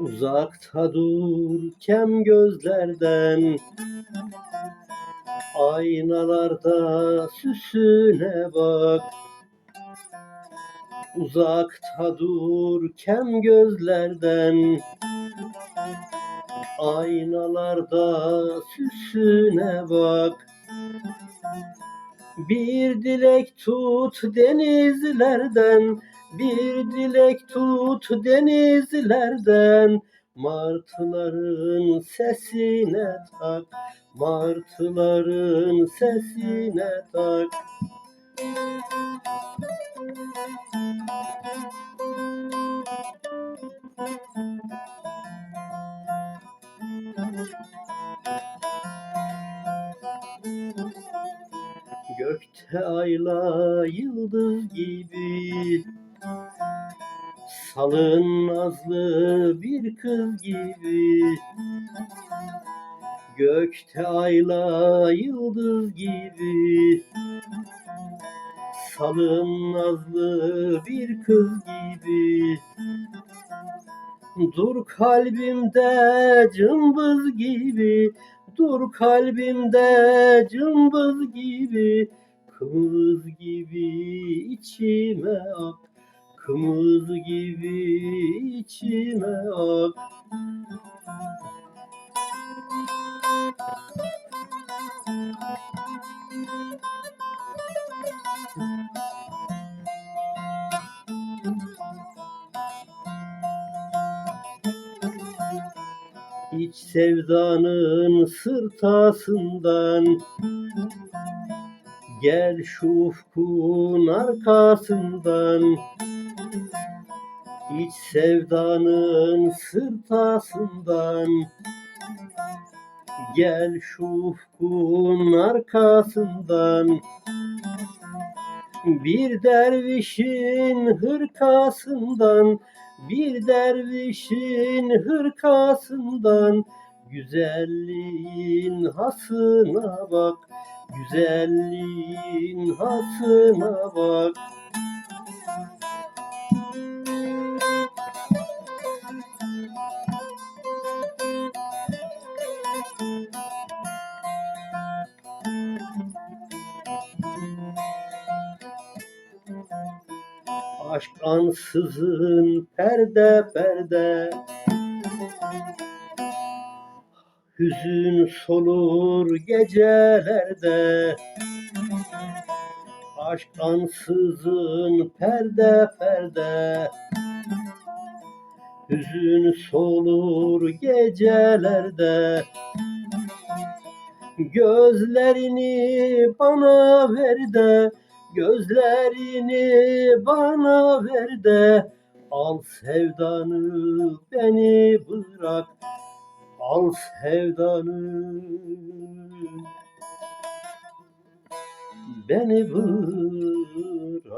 Uzakta dur kem gözlerden. Aynalarda süsüne bak. Uzakta dur kem gözlerden. Aynalarda süsüne bak. Bir dilek tut denizlerden Bir dilek tut denizlerden Martıların sesine tak Martıların sesine tak. Gökte ayla yıldız gibi Salın nazlı bir kız gibi. Gökte ayla yıldız gibi. Salın nazlı bir kız gibi. Dur kalbimde cımbız gibi. Dur kalbimde cımbız gibi. Kımız gibi içime ak Kımız gibi içime ak. İç sevdanın sırtasından Gel şu ufkun arkasından İç sevdanın sırtasından. Gel şu ufkun arkasından Bir dervişin hırkasından Bir dervişin hırkasından Güzelliğin hasına bak Güzelliğin hasına bak. Aşk ansızın perde perde Hüzün solur gecelerde Aşk ansızın perde perde. Hüzün solur gecelerde Gözlerini bana ver de Gözlerini bana ver de Al sevdanı beni bırak Al sevdanı beni bırak